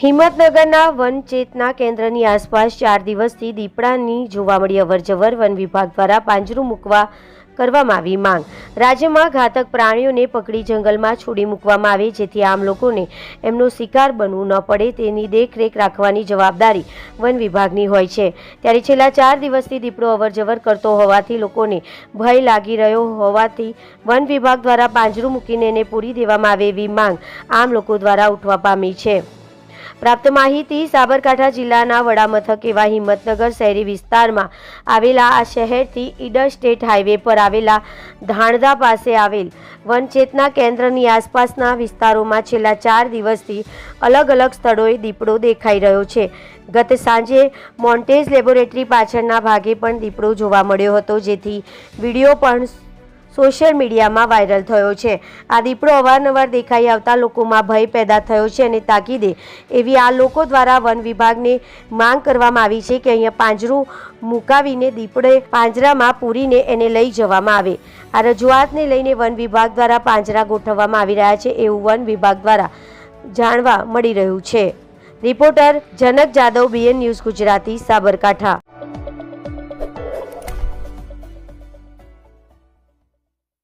હિંમતનગરના one ચેતના કેન્દ્રની આસપાસ ચાર દિવસથી દીપડાની જોવા મળી અવરજવર વન વિભાગ દ્વારા પાંજરું મૂકવા કરવામાં આવી માંગ. રાજ્યમાં ઘાતક પ્રાણીઓને પકડી જંગલમાં છોડી મૂકવામાં આવે, જેથી આમ લોકોને એમનો શિકાર બનવું ન પડે તેની દેખરેખ રાખવાની જવાબદારી વન વિભાગની હોય છે. ત્યારે છેલ્લા ચાર દિવસથી દીપડો અવરજવર કરતો હોવાથી લોકોને ભય લાગી રહ્યો હોવાથી વન વિભાગ દ્વારા પાંજરું મૂકીને એને પૂરી દેવામાં આવે એવી માંગ આમ લોકો દ્વારા ઉઠવા પામી છે. પ્રાપ્ત માહિતી સાબરકાંઠા જિલ્લાના વડામથક એવા હિંમતનગર શહેરી વિસ્તારમાં આવેલા આ શહેરથી ઈડર સ્ટેટ હાઈવે પર આવેલા ધાણદા પાસે આવેલ વનચેતના કેન્દ્રની આસપાસના વિસ્તારોમાં છેલ્લા ચાર દિવસથી અલગ અલગ સ્થળોએ દીપડો દેખાઈ રહ્યો છે. ગત સાંજે મોન્ટેઝ લેબોરેટરી પાછળના ભાગે પણ દીપડો જોવા મળ્યો હતો, જેથી વીડિયો પણ સોશિયલ મીડિયામાં વાયરલ થયો છે. આ દીપડો અવારનવાર દેખાઈ આવતા લોકોમાં ભય પેદા થયો છે અને તાકીદે એવી આ લોકો દ્વારા વન વિભાગને માંગ કરવામાં આવી છે કે અહીંયા પાંજરું મુકાવીને દીપડે પાંજરામાં પૂરીને એને લઈ જવામાં આવે. આ રજૂઆતને લઈને વન વિભાગ દ્વારા પાંજરા ગોઠવવામાં આવી રહ્યા છે એવું વન વિભાગ દ્વારા જાણવા મળી રહ્યું છે. Reporter Janak Jadav BN news Gujarati, Sabarkantha.